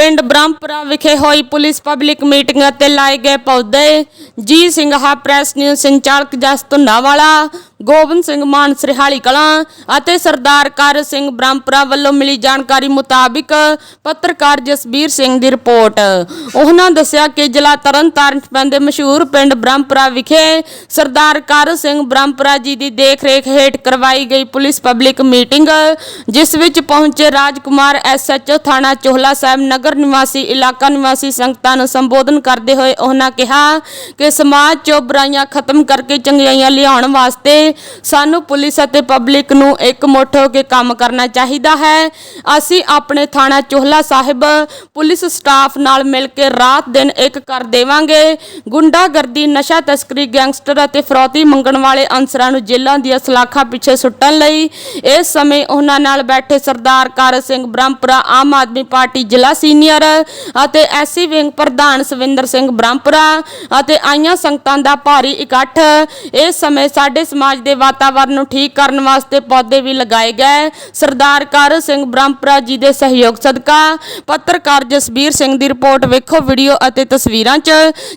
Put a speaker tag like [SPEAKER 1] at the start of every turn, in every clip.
[SPEAKER 1] ਪਿੰਡ ਬ੍ਰਹਮਪੁਰਾ ਵਿਖੇ ਹੋਈ ਪੁਲਿਸ ਪਬਲਿਕ ਮੀਟਿੰਗ ਅਤੇ ਲਾਏ ਗਏ ਪੌਦੇ। ਜੀ ਸਿੰਘਾ ਪ੍ਰੈਸ ਨਿਊਜ਼ ਸੰਚਾਲਕ ਜਸ ਧੁੰਨਾਵਾਲਾ। ਗੋਬਿੰਦ ਸਿੰਘ ਮਾਨ ਸਰਿਹਾਲੀ ਕਲਾਂ ਅਤੇ ਸਰਦਾਰ ਕਰ ਸਿੰਘ ਬ੍ਰਹਮਪੁਰਾ ਵੱਲੋਂ ਮਿਲੀ ਜਾਣਕਾਰੀ ਮੁਤਾਬਿਕ ਪੱਤਰਕਾਰ ਜਸਬੀਰ ਸਿੰਘ ਦੀ ਰਿਪੋਰਟ। ਉਹਨਾਂ ਦੱਸਿਆ ਕਿ ਜ਼ਿਲ੍ਹਾ ਤਰਨਤਾਰਨ ਪੈਂਦੇ ਮਸ਼ਹੂਰ ਪਿੰਡ ਬ੍ਰਹਮਪੁਰਾ ਵਿਖੇ ਸਰਦਾਰ ਕਰ ਸਿੰਘ ਬ੍ਰਹਮਪੁਰਾ ਜੀ ਦੀ ਦੇਖ-ਰੇਖ ਹੇਠ ਕਰਵਾਈ ਗਈ ਪੁਲਿਸ ਪਬਲਿਕ ਮੀਟਿੰਗ, ਜਿਸ ਵਿੱਚ ਪਹੁੰਚੇ ਰਾਜਕੁਮਾਰ ਐਸਐਚਓ ਥਾਣਾ ਚੋਹਲਾ ਸਾਹਿਬ ਨਗਰ ਨਿਵਾਸੀ ਇਲਾਕਾ ਨਿਵਾਸੀ ਸੰਗਤਾਂ ਨੂੰ ਸੰਬੋਧਨ ਕਰਦੇ ਹੋਏ ਉਹਨਾਂ ਕਿਹਾ ਕਿ ਸਮਾਜ 'ਚੋਂ ਬੁਰਾਈਆਂ ਖਤਮ ਕਰਕੇ ਚੰਗਿਆਈਆਂ ਲਿਆਉਣ ਵਾਸਤੇ ਸਾਨੂੰ ਪੁਲਿਸ ਅਤੇ ਪਬਲਿਕ ਨੂੰ ਇੱਕ ਮੁੱਠ ਹੋ ਕੇ ਕੰਮ ਕਰਨਾ ਚਾਹੀਦਾ ਹੈ। ਅਸੀਂ ਆਪਣੇ ਥਾਣਾ ਚੋਹਲਾ ਸਾਹਿਬ ਪੁਲਿਸ ਸਟਾਫ ਨਾਲ ਮਿਲ ਕੇ ਰਾਤ ਦਿਨ ਇੱਕ ਕਰ ਦੇਵਾਂਗੇ। ਗੁੰਡਾਗਰਦੀ, ਨਸ਼ਾ ਤਸਕਰੀ, ਗੈਂਗਸਟਰ ਅਤੇ ਫਰੌਤੀ ਮੰਗਣ ਵਾਲੇ ਅਨਸਰਾਂ ਨੂੰ ਜੇਲ੍ਹਾਂ ਦੀਆਂ ਸਲਾਖਾਂ ਪਿੱਛੇ ਸੁੱਟਣ ਲਈ ਇਸ ਸਮੇਂ ਉਹਨਾਂ ਨਾਲ ਬੈਠੇ ਸਰਦਾਰ ਕਰ ਸਿੰਘ ਬ੍ਰਹਮਪੁਰਾ ਆਮ ਆਦਮੀ ਪਾਰਟੀ ਜ਼ਿਲ੍ਹਾ ਸੀਨੀਅਰ ਅਤੇ ਐਸਸੀ ਵਿੰਗ ਪ੍ਰਧਾਨ ਸਵਿੰਦਰ ਸਿੰਘ ਬ੍ਰਹਮਪੁਰਾ ਅਤੇ ਆਈਆਂ ਸੰਗਤਾਂ ਦਾ ਭਾਰੀ ਇਕੱਠ। ਇਸ ਸਮੇਂ ਸਾਡੇ ਸਮਾਜ ਦੇ ਵਾਤਾਵਰਣ ਨੂੰ ਠੀਕ ਕਰਨ ਵਾਸਤੇ ਪੌਦੇ ਵੀ ਲਗਾਏ ਗਏ। ਸਰਦਾਰ ਕਰ ਸਿੰਘ ਬ੍ਰਹਮਪੁਰਾ ਜੀ ਦੇ ਸਹਿਯੋਗ ਸਦਕਾ। ਪੱਤਰਕਾਰ ਜਸਬੀਰ ਸਿੰਘ ਦੀ ਰਿਪੋਰਟ ਵੇਖੋ ਵੀਡੀਓ ਅਤੇ ਤਸਵੀਰਾਂ 'ਚ।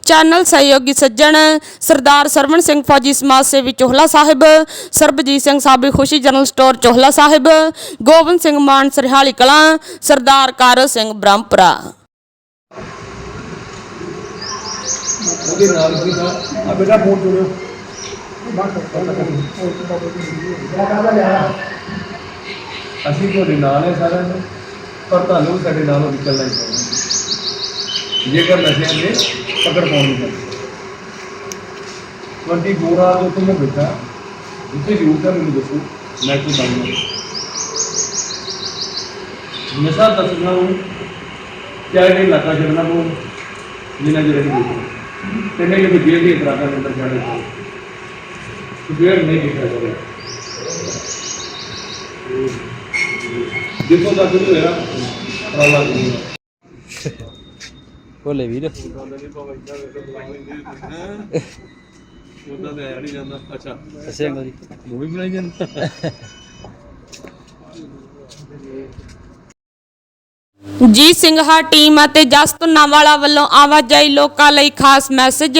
[SPEAKER 1] ਚੈਨਲ ਸਹਿਯੋਗੀ ਸੱਜਣ ਸਰਦਾਰ ਸਰਵਣ ਸਿੰਘ ਫੌਜੀ ਸਮਾਜ ਸੇਵੀ ਚੋਹਲਾ ਸਾਹਿਬ, ਸਰਬਜੀਤ ਸਿੰਘ ਸਾਬੀ ਖੁਸ਼ੀ ਜਨਰਲ ਸਟੋਰ ਚੋਹਲਾ ਸਾਹਿਬ ਗੋਬਿੰਦ ਸਿੰਘ ਮਾਨ ਸਰਹਾਲੀ ਕਲਾਂ, ਸਰਦਾਰ ਕਰ ਸਿੰਘ ਬ੍ਰਹਮਪੁਰਾ।
[SPEAKER 2] ਉਹਦੇ ਨਾਲ ਵੀ ਆ ਬੇਟਾ, ਫੋਨ ਜੁੜਿਓ ਅਸੀਂ ਤੁਹਾਡੇ ਨਾਲ ਹੈ ਸਾਰਿਆਂ ਨੂੰ ਪਰ ਤੁਹਾਨੂੰ ਵੀ ਸਾਡੇ ਨਾਲੋਂ ਨਿਕਲਣਾ ਹੀ ਪਊਗਾ ਜੇਕਰ ਨਸ਼ਿਆਂ ਦੇ ਪਕੜ ਪਾਉਣੀ ਹੈ 24 ਆਵਰ ਤੋਂ ਮੈਂ ਬੈਠਾ, ਜਿੱਥੇ ਜ਼ਰੂਰਤ ਹੈ ਮੈਨੂੰ ਦੱਸੋ, ਮੈਂ ਕੋਈ ਕੰਮ ਨਸ਼ਾ ਦੱਸਣਾ ਨੂੰ ਕਿਆ ਇਹ ਇਲਾਕਾ ਛੱਡਣਾ ਪਊ, ਜਿੰਨਾ ਜਿਹੜੇ ਨਹੀਂ ਤੇ ਨਹੀਂ ਜੇ ਜੇਲ੍ਹ ਦੀ ਇਤਰਾਜ਼ਾ ਦੇ ਅੰਦਰ ਜਾਣੇ ਤੋਂ ਜੇਲ੍ਹ ਨਹੀਂ ਕੀਤਾ ਜਾਵੇ। ਜਿੱਥੋਂ ਤੱਕ ਵੀ ਹੋਇਆ। ਪ੍ਰੋਬਲਮ ਨਹੀਂ
[SPEAKER 3] ਭੋਲੇ ਵੀਰ।
[SPEAKER 2] ਉਹਦਾ ਤੇ ਆਇਆ ਨਹੀਂ ਜਾਂਦਾ। ਅੱਛਾ।
[SPEAKER 3] ਦੱਸਿਆ ਅੰਕਲ ਜੀ।
[SPEAKER 2] ਮੂਵੀ ਬਣਾਈ ਜਾਂਦਾ।
[SPEAKER 1] ਜੀ ਸਿੰਘਾ ਟੀਮ ਅਤੇ ਜਸ ਧੁੰਨਾਵਾਲਾ ਵੱਲੋਂ ਆਵਾਜਾਈ ਲੋਕਾਂ ਲਈ ਖਾਸ ਮੈਸੇਜ।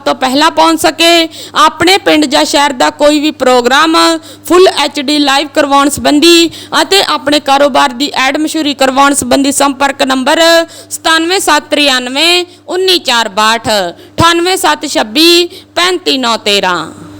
[SPEAKER 1] ਤੋਂ ਪਹਿਲਾਂ ਪਹੁੰਚ ਸਕੇ। ਆਪਣੇ ਪਿੰਡ ਜਾਂ ਸ਼ਹਿਰ ਦਾ ਕੋਈ ਵੀ ਪ੍ਰੋਗਰਾਮ ਫੁੱਲ ਡੀ ਲਾਈਵ ਕਰਵਾਉਣ ਸੰਬੰਧੀ ਅਤੇ ਆਪਣੇ ਕਾਰੋਬਾਰ ਦੀ ਐਡ ਮਸ਼ਹੂਰੀ ਕਰਵਾਉਣ ਸੰਬੰਧੀ ਸੰਪਰਕ ਨੰਬਰ 97793 19462 98726 35913